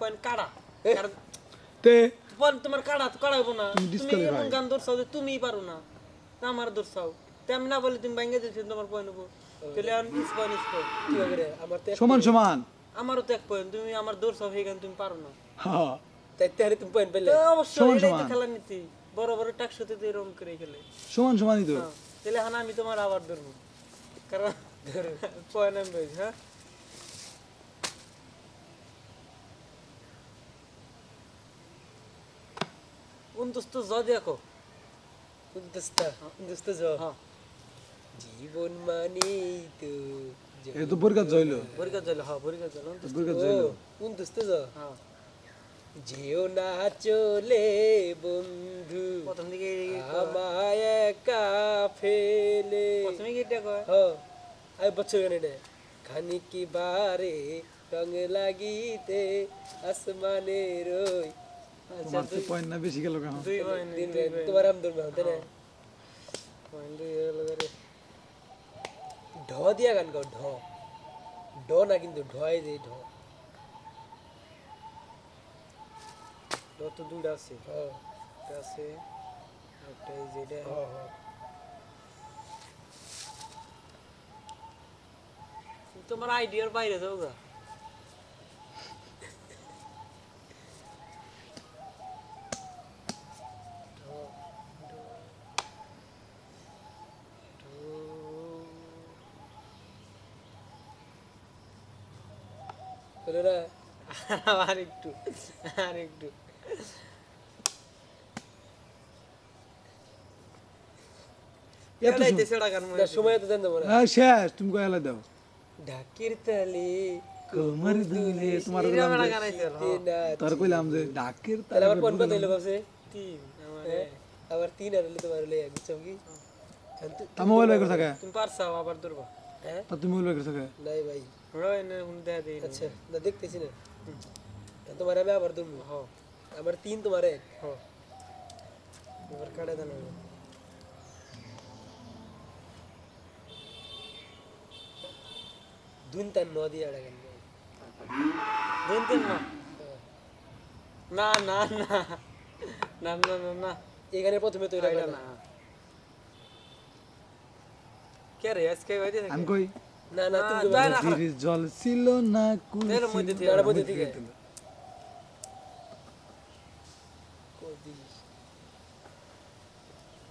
Point কাড়া তে তোমার কাড়া তো কাড়াবো না তুমি এমন গান দর্শাও যে তুমিই পারো না আমার দর্শাও তে আমি না বলে তুমি ভাঙ্গে দিয়েছি তোমার পয়েন্ট হব তাহলে আমি কি আমার তো সমান সমান আমারও তো এক পয়েন্ট তুমি আমার দর্শাও সেই গান তুমি পারো না হ্যাঁ তাই তাহলে তুমি পয়েন্ট পেলে অবশ্যই। খেলার নীতি বড় বড় টাকশোতে তো এরকম করে খেলে সমান সমানই তো হ্যাঁ, তাহলে হানা আমি তোমার আবার ধরবো কারণ পয়েন্ট আমি उन दोस्तों ज देखो उन दोस्तों उन दोस्तों ज हां জীবন মানে তো এ তো বরগা জইল বরগা জইল হ্যাঁ বরগা জইল বরগা জইল কোন দোস্তে যা। হ্যাঁ। যেও না চলে বন্ধু। প্রথম দিকে আমায় একা ফেলে। প্রথমে কি এটা কয়? হ্যাঁ আই বছর গানে রে। খানিকি বারে রঙ লাগিতে আসমানের ওই তোমার তো পয়েন্ট না বেশি গেল কেন? দুই পয়েন্ট দিন তোমার আম ধরবে তাই না? পয়েন্ট দুই হলো করে ঢ দিয়া গান গাও ঢ। না কিন্তু ঢয় যে ঢ। দুইটা আছে একটা আছে একটা এই তোমার আইডিয়ার বাইরে যাও গা। তোরা আর একটু আর একটু। সময় তো দেন দেবো হ্যাঁ, শেষ তুমি কয়লা দাও। ঢাকির তালি কোমর দুলে তোমার হ্যাঁ। তোর কইলাম যে ডাকের আবার তিন আর তুমি পারছাও আবার ধরবা। হ্যাঁ? তুমি বলবে কিছু নাই ভাই। হ্যাঁ, রয় না হুন দেয়া দেই আচ্ছা না। দেখতেছি না। তোমার আমি আবার ধরবো। হ আমার তিন তোমার। এক হ হ্যাঁ। এবার কাটে দেন দুন তার ন দিয়ে আড়া গেল দুন তিন না? না না না। না না না এখানে প্রথমে তো এটা না। কে রে? আজকে বাইরে আমি কই? না না তুমি না না নদীর জল ছিল না কুল এর মধ্যে থেকে না, মধ্যে থেকে।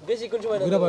বেশিক্ষণ সময় না ঘুরে